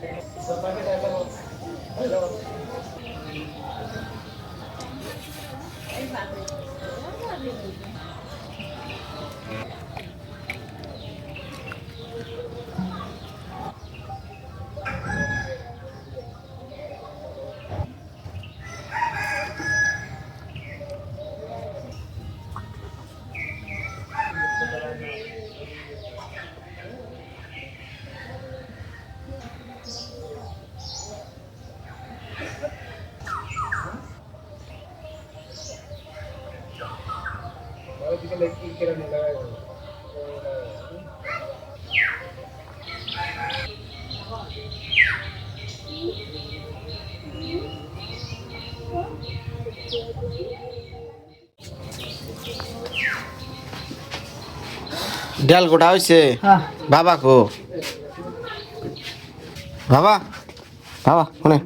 Santa ডাল গোটা হয়েছে হ্যাঁ। বাবা কো? বাবা? বাবা শুনেন।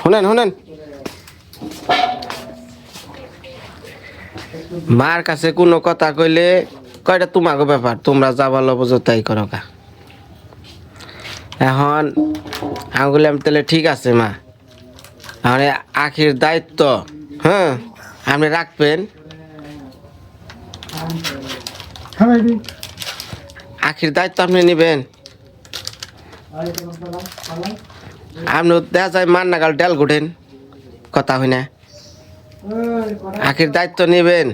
শুনেন শুনেন। মার কাছে কোনো কথা কইলে কয়টা তোমাকে ব্যাপার? তোমরা যাবার লব তাই করো কা এখন আমি বললাম তাহলে ঠিক আছে মা। মানে আখির দায়িত্ব হ্যাঁ? আপনি রাখবেন। আখির দায়িত্ব আপনি নেবেন। আপনি দেখা যায় মান নাগাল ডাল গুঠেন। কথা হয় না। আখির দায়িত্ব নেবেন।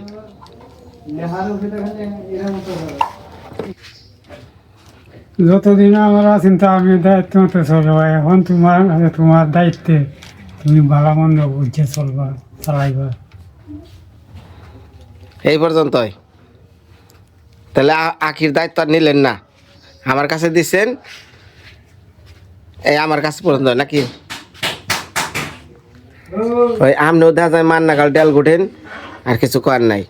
যতদিন আমার আছেন তা আমি দায়িত্ব মতো চলবো। এখন তোমার তোমার দায়িত্বে তুমি ভালো মন্দ বুঝে চলবা চালাইবা। এই পর্যন্তই। তাহলে আখির দায়িত্ব আর নিলেন না। আমার কাছে দিছেন এই আমার কাছে পর্যন্ত নাকি? ওই আমনেও দেখা যায় মান নাগাল ডাল গুঠেন আর কিছু করার নাই।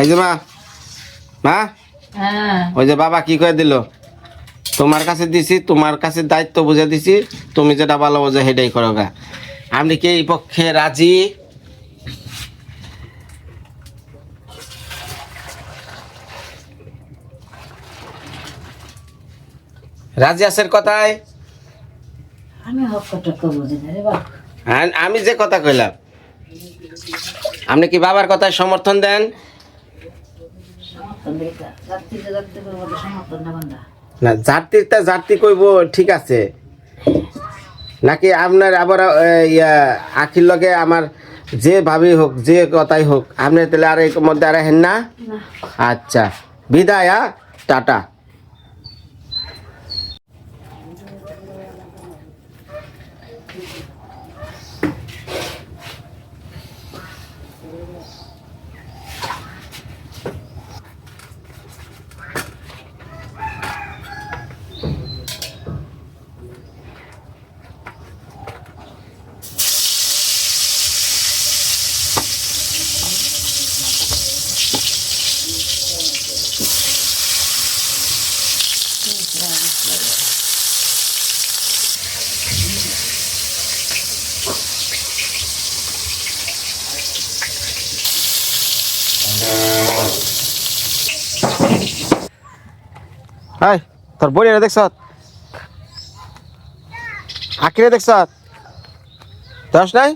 এই যে মা মা হ্যাঁ। ওই যে বাবা কি করে দিল? তোমার কাছে দিছি তোমার কাছে দায়িত্ব বুঝে দিছি তুমি যেটা ভালো বোঝো সেটাই করো গা। আপনি কি এই পক্ষে রাজি? রাজি আছেন কথায়? আমি হক টক বুঝি না রে বাপ। আমি যে কথা কইলাম আপনি কি বাবার কথায় সমর্থন দেন? না জাতিরটা জাতি কইব ঠিক আছে। নাকি আপনার আবার ইয়া আখির লগে আমার যে ভাবি হোক যে কথাই হোক আপনি তাহলে আর এর মধ্যে আর হেন না? না। আচ্ছা বিদায় হ্যাঁ? টাটা। হাই তোর বইরে দেখছ? আখিরে দেখছ? দশ নাই?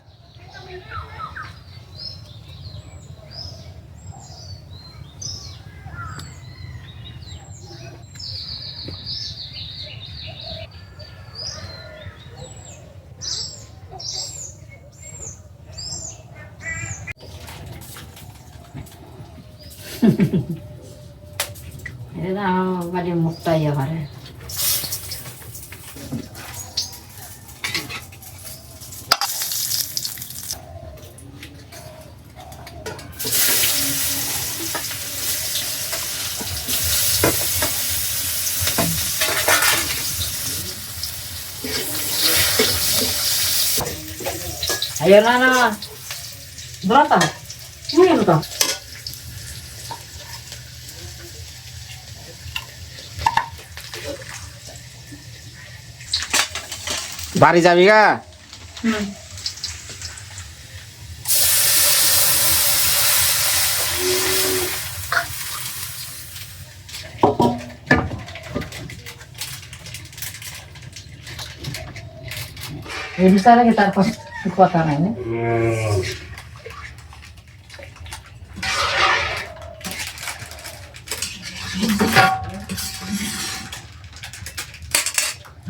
Ayo Nana. Berapa? Ini yang toh. Bari jabi ga? Hmm. Ini bisa kita tarpos. কথা- কথা নাই না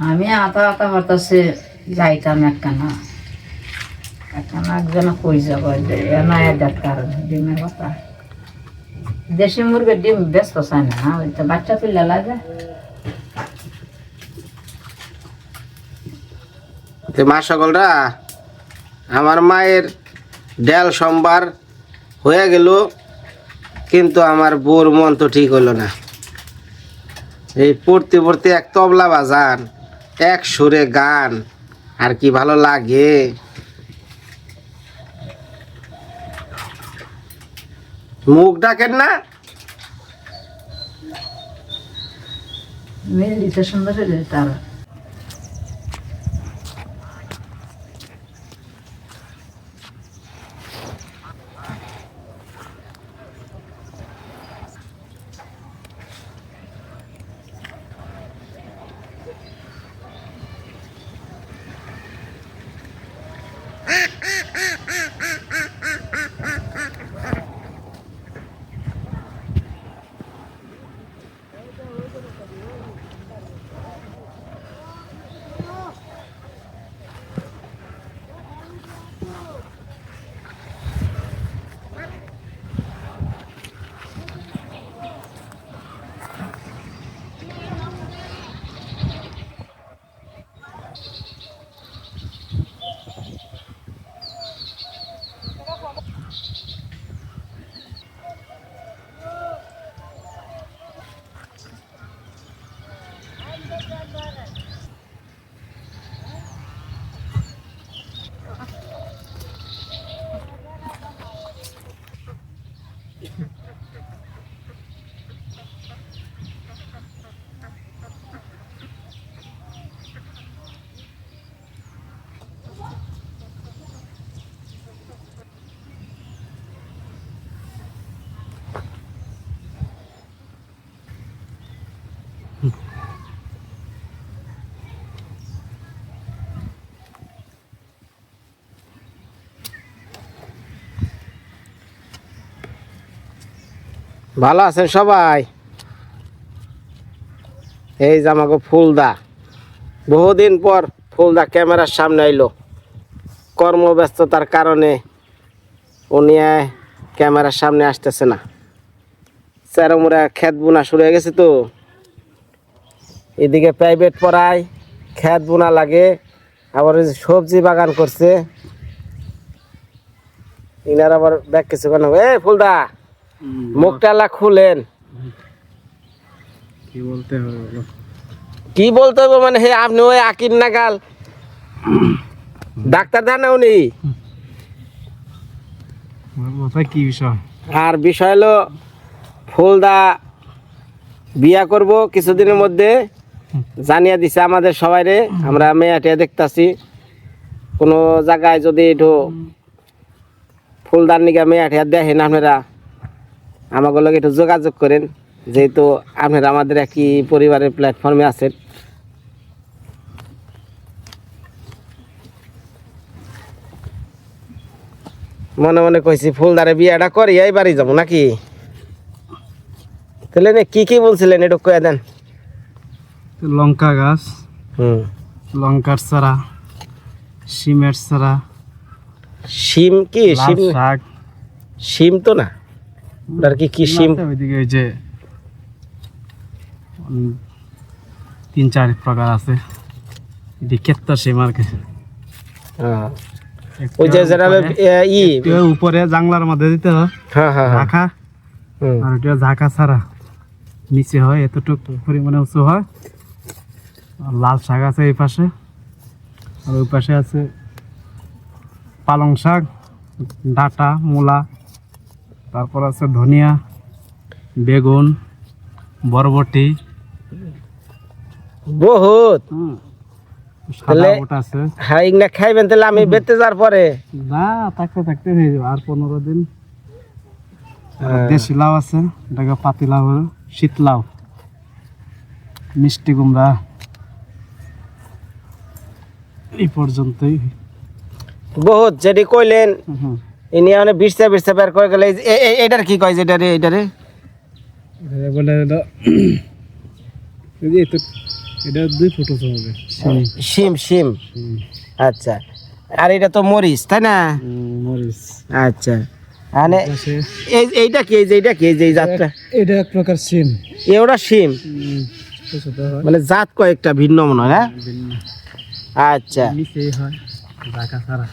আমি আতা আতা হতাশে যাইতাম একখানা একখানা একজন কই যাব না এদার কারণে ডিমের কথা দেশি মুরগির ডিম ব্যস্ত চায় না ওই তো বাচ্চা তুলে লাগে তো মা সকলরা আমার মায়ের ডেল সোমবার হয়ে গেল, কিন্তু আমার বোর মন তো ঠিক হলো না। এই পড়তে পড়তে এক তবলা বাজান, এক সুরে গান, আর কি ভালো লাগে। মুখ ডাকেন না। মেয়ে সুন্দর তার। ভালো আছেন সবাই? এই যে আমাকে ফুলদা। বহুদিন পর ফুলদা ক্যামেরার সামনে আইলো। কর্মব্যস্ততার কারণে উনি ক্যামেরার সামনে আসতেছে না। চেরমুরা খেত বোনা শুরু হয়ে গেছে তো। এদিকে প্রাইভেট পড়ায় খেত বোনা লাগে, আবার সবজি বাগান করছে। ইনার আবার ব্যাগ কিছু কেন এ ফুলদা! মুখটা লা খুলেন। কি বলতে হবে কি বলতে হবে মানে হে আপনি ওই আকির নাগাল? ডাক্তার দেন উনি? কি বিষয়? আর বিষয় হলো ফুলদা বিয়া করব কিছুদিনের মধ্যে। জানিয়ে দিছে আমাদের সবাইরে। আমরা মেয়াটিয়া দেখতাছি। কোনো জায়গায় যদি একটু ফুলদার নিকা মেয়াটিয়া দেখেন আপনারা। আমাকে লগে একটু যোগাযোগ করেন যেহেতু আপনারা আমাদের একই পরিবারের প্ল্যাটফর্মে আছেন। মনে মনে কইছি ফুলদারে বিয়াটা করি এই বাড়ি যাব নাকি? তাহলে কি কি বলছিলেন একটু কয়ে দেন। লঙ্কা গাছ হুম। লঙ্কার চারা সিমের চারা শিম কি? শিম শাক। শিম তো না? আর কি কি আছে ওইদিকে ওই যে তিন চার প্রকার আছে। এটি কেত্তা সিম আর কি। হ্যাঁ। ওই যে ই উপরে জাংলার মধ্যে দিতে হয়। হ্যাঁ হ্যাঁ হ্যাঁ। ঝাঁকা। আর ওটা ঝাঁকা ছাড়া নিচে হয় এতটুকু পরিমাণে উঁচু হয়। আর লাল শাক আছে এই পাশে। আর ওই পাশে আছে পালং শাক ডাটা মূলা। তারপর আছে ধনিয়া বেগুন বরবটি। বহুত। হ্যাঁ ইগনা খাইবেন তাহলে আমি বেতে যাওয়ার পরে। না থাকতে থাকতে হয়ে যাবে। আর পনেরো দিন। হ্যাঁ। দেশি লাউ আছে এটাকে পাতি লাউ বলে, শীত লাউ। মিষ্টি কুমড়া। এই পর্যন্তই। বহুত যেটি কইলেন। হুম। ইনি মানে বিশটা বিশটা বের করে গেলে এই যে- এ- এ- এটার কি কয় যেটারে এটারে এটা বলে এটা দুই ফুটো হবে শিম। শিম আচ্ছা। আর এটা তো মরিচ তাই না? মরিচ। আচ্ছা। মানে এই এইটা কি এই যে এইটা কি যে জাতটা? এটা এক প্রকার সিম এওটা ছোট মানে জাত কয়েকটা ভিন্ন মনে হয় হ্যাঁ? আচ্ছা। হয়।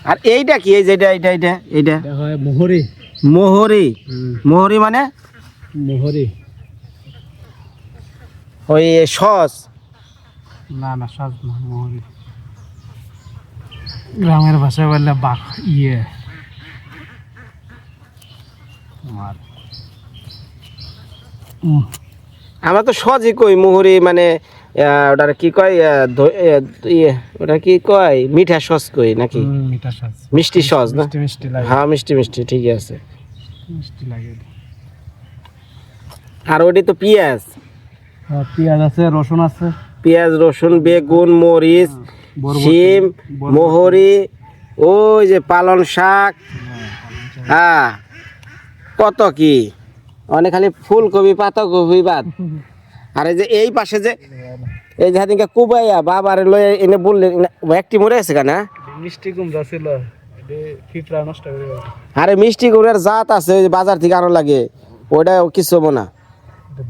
আর এইটা কি? এই যে এটা এইটা এইটা এইটা। এটা মোহরি। মোহরি। মোহরি মানে? মোহরি। ওই সস। না না না মোহরি। গ্রামের ভাষায় বললে বাঘ ইয়ে। তোমার আমরা তো সজই কই মোহরি মানে ওটার কি কয় ইয়ে ওটা কি কয় মিঠা সস কই নাকি? মিঠা সাজ মিষ্টি সস না? মিষ্টি মিষ্টি লাগে। হ্যাঁ মিষ্টি মিষ্টি ঠিকই আছে। মিষ্টি লাগে। আর ওটি তো পেঁয়াজ। পেঁয়াজ আছে রসুন আছে। পেঁয়াজ রসুন বেগুন মরিচ বরবটি, শিম। মোহরি ওই যে পালন শাক। হ্যাঁ কত কি? অনেক খালি ফুলকপি পাতাকপি বাদ। আর এই যে এই পাশে যে এই যে হাতিকে কুবাইয়া বাবার লয়ে এনে বললেন একটি মরে আছে কেনা মিষ্টি কুমড়া ছিল ফিফরা নষ্ট করে আরে মিষ্টি গুড়ের জাত আছে ওই বাজার থেকে আনো লাগে ওটা কিছু হব না।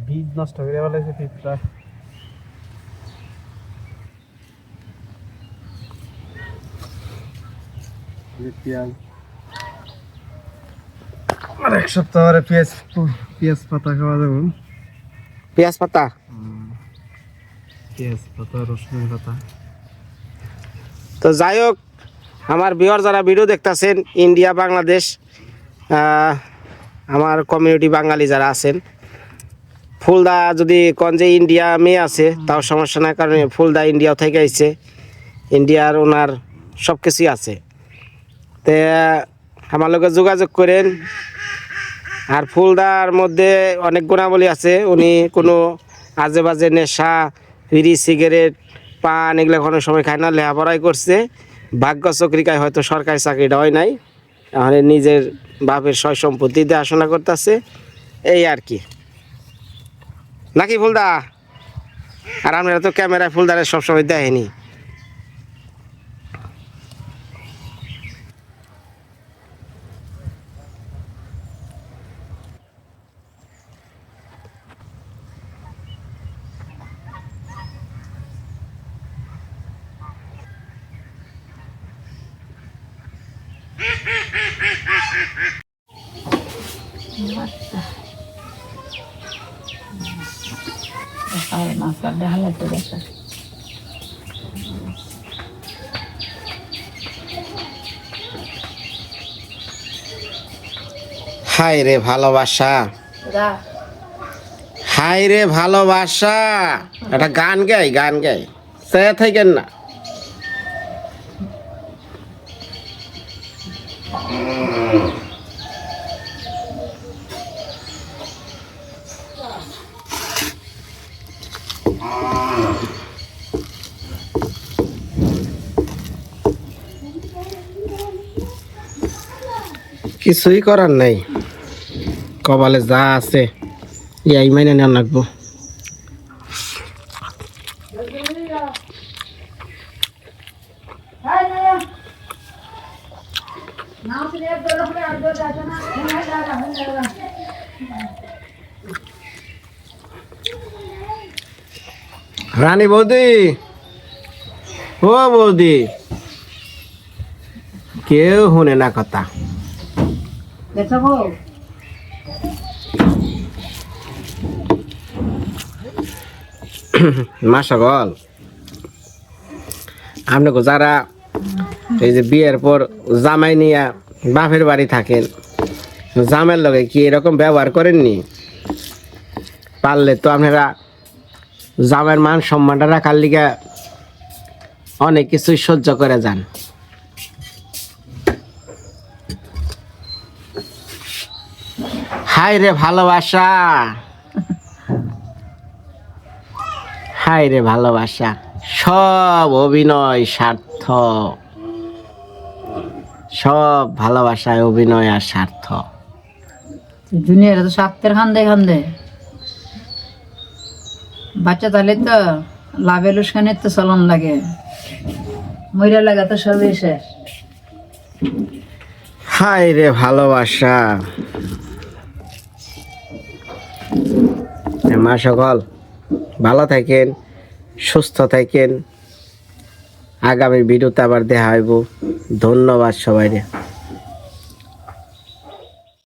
বীজ নষ্ট করে ফেলাইছে ফিফরা। পেঁয়াজ। আর এক সপ্তাহ পরে পেঁয়াজ পেঁয়াজ পাতা খাওয়া যাবে। পেঁয়াজ পাতা? পেঁয়াজ পাতা রসুন পাতা। তো যাই হোক আমার বিহার যারা ভিডিও দেখতেছেন ইন্ডিয়া বাংলাদেশ আমার কমিউনিটি বাঙালি যারা আছেন ফুলদা যদি কন যে ইন্ডিয়া মেয়ে আছে তাও সমস্যা নাই কারণ ফুলদা ইন্ডিয়া থেকে আইছে। ইন্ডিয়ার ওনার সব কিছুই আছে। তে আমার লোকে যোগাযোগ করেন আর ফুলদার মধ্যে অনেক গুণাবলী আছে। উনি কোনো আজে বাজে নেশা বিড়ি সিগারেট, পান এগুলো কোনো সময় খায় না, লেখাপড়াই করছে। ভাগ্য চক্রিকায় হয়তো সরকারি চাকরিটা হয় নাই। এখন নিজের বাপের সয় সম্পত্তি দেখাশোনা করতেছে। এই আর কি। নাকি ফুলদা? আর আপনারা তো ক্যামেরায় ফুলদারে সবসময় দেখেনি। আর মাছটা ডালে তো দেখা হাই রে ভালোবাসা। হাই রে ভালোবাসা। একটা গান গাই গান গাই। সে থাকেন না। কিছুই করার নাই। কপালে যা আছে, ইয়াই মাইনে নেওয়া লাগবো। রানী বৌদি, ও বৌদি, কেউ শুনে না কথা। দেখো মা যারা এই যে বিয়ের পর জামাই নিয়ে বাপের বাড়ি থাকেন, জামের লগে কি এরকম ব্যবহার করেননি? পারলে তো আপনারা জামের মান সম্মানটা রাখার লিগে অনেক কিছুই সহ্য করে যান। হাই রে ভালোবাসা। হাই রে ভালোবাসা। সব অভিনয় স্বার্থ সব ভালোবাসায় অভিনয় আর স্বার্থ দুনিয়ার তো স্বার্থের খান্দে খান্দে বাচ্চা তাহলে তো লাভে লুসকানের তো চলন লাগে। মইরা লাগা তো সবই শেষ। হায় রে ভালোবাসা। মা সকল ভালো থাকেন সুস্থ থাকেন। আগামী ভিডিওতে আবার দেখা হইব। ধন্যবাদ সবাই